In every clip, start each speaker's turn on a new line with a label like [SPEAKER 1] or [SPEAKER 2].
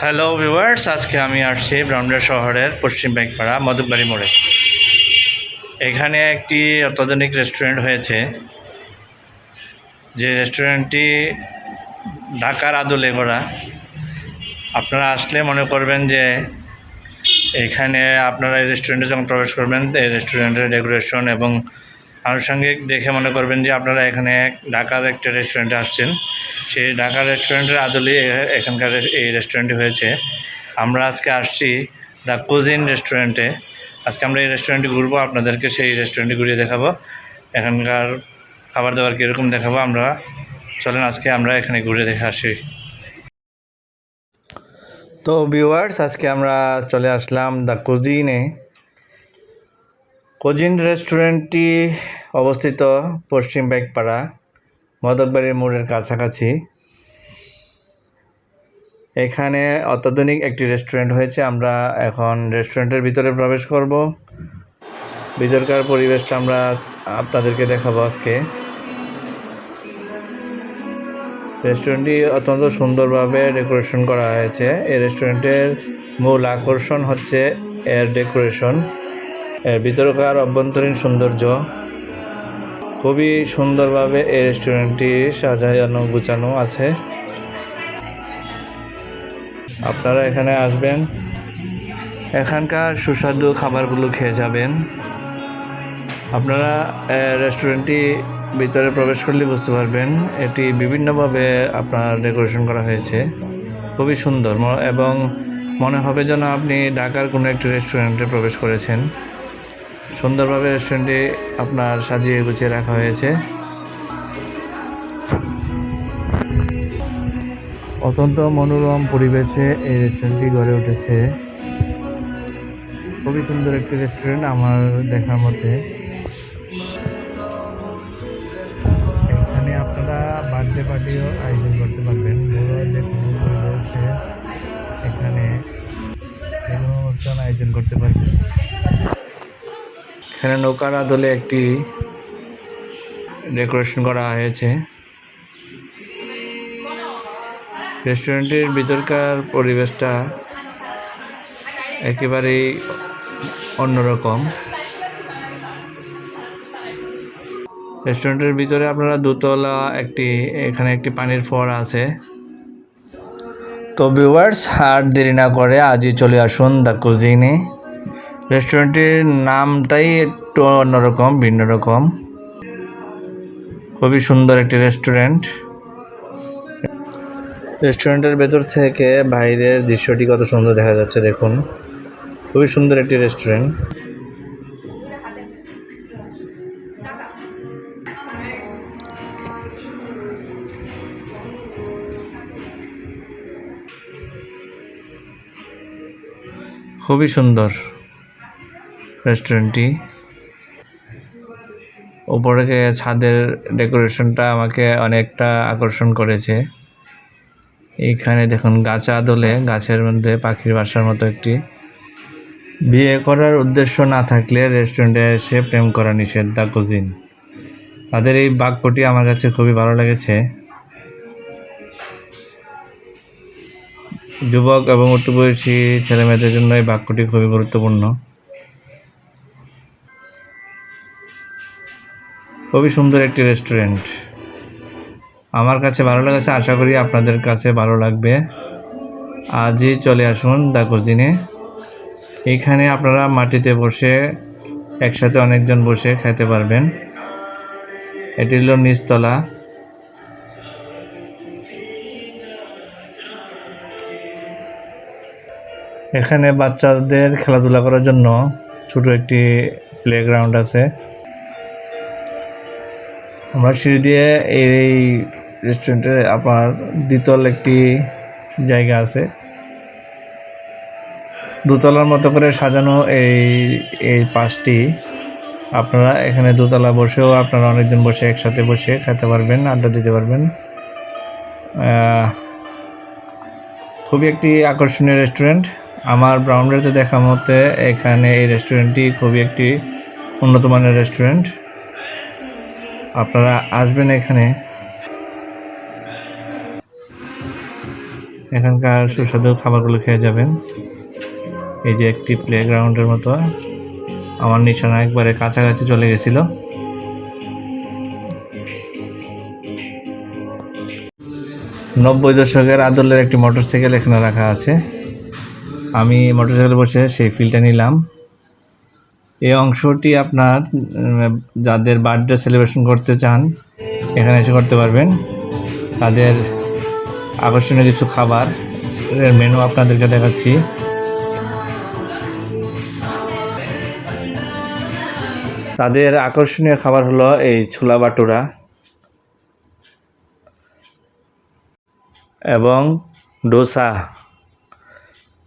[SPEAKER 1] Hello viewers আজকে আমি আসছি ব্রাউন্ডার শহরের পশ্চিম ব্যাগপাড়া মধুবাড়ি মোড়ে। এখানে একটি অত্যাধুনিক রেস্টুরেন্ট হয়েছে। যে রেস্টুরেন্টটি ঢাকার আদলে করা আপনারা আসলে মনে করবেন যে এখানে আপনারা এই রেস্টুরেন্টে যখন প্রবেশ করবেন, এই রেস্টুরেন্টের ডেকোরেশন এবং আনুষঙ্গিক দেখে মনে করবেন যে আপনারা এখানে ঢাকার একটা রেস্টুরেন্টে আসছেন। সেই ঢাকার রেস্টুরেন্টের আদলে এখানকার এই রেস্টুরেন্টটি হয়েছে। আমরা আজকে আসছি দ্য কুজিন রেস্টুরেন্টে আজকে আমরা এই রেস্টুরেন্টে ঘুরবো, আপনাদেরকে সেই রেস্টুরেন্টে ঘুরিয়ে দেখাবো। এখানকার খাবার দাবার কীরকম দেখাবো আমরা। চলেন আজকে আমরা এখানে ঘুরে দেখে আসি। তো ভিউয়ার্স আজকে আমরা চলে আসলাম দ্য কুজিনে কোজিন রেস্টুরেন্টটি অবস্থিত পশ্চিম ব্যাগপাড়া মদকবাড়ির মোড়ের কাছাকাছি। এখানে অত্যাধুনিক একটি রেস্টুরেন্ট হয়েছে। আমরা এখন রেস্টুরেন্টের ভিতরে প্রবেশ করব। ভিতরকার পরিবেশটা আমরা আপনাদেরকে দেখাবো আজকে। রেস্টুরেন্টটি অত্যন্ত সুন্দরভাবে ডেকোরেশন করা হয়েছে। এই রেস্টুরেন্টের মূল আকর্ষণ হচ্ছে এর ডেকোরেশন। এর ভিতরকার অভ্যন্তরীণ সৌন্দর্য। খুবই সুন্দরভাবে এই রেস্টুরেন্টটি সাজানো, গুছানো আছে। আপনারা এখানে আসবেন। এখানকার সুস্বাদু খাবারগুলো খেয়ে যাবেন। আপনারা রেস্টুরেন্টটি ভিতরে প্রবেশ করলে বুঝতে পারবেন, এটি বিভিন্নভাবে আপনার ডেকোরেশন করা হয়েছে। খুবই সুন্দর এবং মনে হবে যেন আপনি ঢাকার কোনো একটি রেস্টুরেন্টে প্রবেশ করেছেন। সুন্দরভাবে রেস্টুরেন্টটি আপনার সাজিয়ে গুছিয়ে রাখা হয়েছে। অত্যন্ত মনোরম পরিবেশে এই রেস্টুরেন্টটি গড়ে উঠেছে। খুবই সুন্দর একটি রেস্টুরেন্ট আমার দেখার মতে। এখানে আপনারা বার্থডে পার্টিও আয়োজন করতে পারবেন। এখানে। আয়োজন করতে পারবেন। এখানে নৌকার আদলে একটি ডেকোরেশন করা হয়েছে। রেস্টুরেন্টের ভিতরকার পরিবেশটা একেবারেই অন্যরকম। রেস্টুরেন্টের ভিতরে আপনারা দোতলা একটি, এখানে একটি পানির ফোয়ারা আছে। তো ভিউয়ার্স আর দেরি না করে আজই চলে আসুন দ্য কুজিনে রেস্টুরেন্টের নামটাই একটু অন্যরকম, ভিন্ন রকম। খুবই সুন্দর একটি রেস্টুরেন্ট রেস্টুরেন্টের ভেতর থেকে বাইরের দৃশ্যটি কত সুন্দর দেখা যাচ্ছে, দেখুন। খুবই সুন্দর একটি রেস্টুরেন্ট খুবই সুন্দর। রেস্টুরেন্টটি উপরে ছাদের ডেকোরেশনটা আমাকে অনেকটা আকর্ষণ করেছে। এইখানে দেখুন গাছ আদলে গাছের মধ্যে পাখির বাসার মতো একটি। বিয়ে করার উদ্দেশ্য না থাকলে রেস্টুরেন্টে এসে প্রেম করা নিষেধ দা কুজিন। তাদের এই বাক্যটি আমার কাছে খুবই ভালো লেগেছে। যুবক এবং উচ্চবয়সী ছেলেমেয়েদের জন্য এই বাক্যটি খুবই গুরুত্বপূর্ণ। খুবই সুন্দর একটি রেস্টুরেন্ট আমার কাছে ভালো লেগেছে, আশা করি আপনাদের কাছে ভালো লাগবে। আজই চলে আসুন দা কুজিনে এইখানে আপনারা মাটিতে বসে একসাথে অনেকজন বসে খেতে পারবেন। এটি হলো নিচতলা। এখানে বাচ্চাদের খেলাধুলা করার জন্য ছোট একটি প্লেগ্রাউন্ড আছে। আমরা সিঁড়ি দিয়ে এই রেস্টুরেন্টে আপনার দ্বিতল একটি জায়গা আছে। দোতলার মতো করে সাজানো এই এই পাশটি। আপনারা এখানে দোতলা বসেও আপনারা অনেকজন বসে একসাথে বসে খেতে পারবেন, আড্ডা দিতে পারবেন। খুবই একটি আকর্ষণীয় রেস্টুরেন্ট আমার ব্রাউন্ডারিতে দেখা মতে এখানে এই রেস্টুরেন্টটি খুবই একটি উন্নত মানের রেস্টুরেন্ট আপনারা আসবেন এখানে। এখানকার সুস্বাদু খাবারগুলো খেয়ে যাবেন। এই যে একটি প্লেগ্রাউন্ডের মতো। আমার নিশানা একবারে কাছাকাছি চলে গেছিল। নব্বই দশকের আদলের একটি মোটরসাইকেল এখানে রাখা আছে। আমি মোটরসাইকেলে বসে সেই ফিলটা নিলাম। এই অংশটি আপনার যাদের বার্থডে সেলিব্রেশন করতে চান, এখানে এসে করতে পারবেন। তাদের আকর্ষণীয় কিছু খাবার মেনু আপনাদেরকে দেখাচ্ছি। তাদের আকর্ষণীয় খাবার হলো এই ছোলা বাটুরা এবং ডোসা।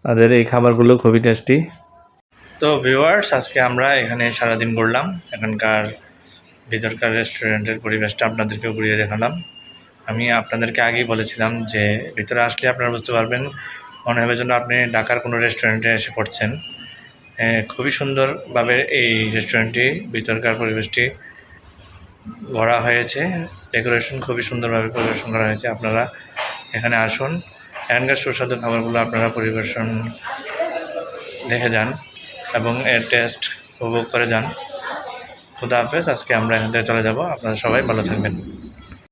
[SPEAKER 1] তাদের এই খাবারগুলো খুবই টেস্টি তো ভিউয়ার্স আজকে আমরা এখানে সারাদিন ঘুরলাম। এখানকার ভিতরকার রেস্টুরেন্টের পরিবেশটা আপনাদেরকে ঘুরিয়ে দেখালাম। আমি আপনাদেরকে আগেই বলেছিলাম যে ভিতরে আসলে আপনারা বুঝতে পারবেন, মনে হবে যেন আপনি ঢাকার কোনো রেস্টুরেন্টে এসে পড়ছেন। খুবই সুন্দরভাবে এই রেস্টুরেন্টটি ভিতরকার পরিবেশটি গড়া হয়েছে। ডেকোরেশন খুবই সুন্দরভাবে পরিবেশন করা হয়েছে। আপনারা এখানে আসুন। এখানকার সুস্বাদু খাবারগুলো আপনারা পরিবেশন, দেখে যান। এবং এর টেস্ট উপভোগ করে যান। খুদা হাফেজ, আজকে আমরা এখান থেকে চলে যাব। আপনারা সবাই ভালো থাকবেন।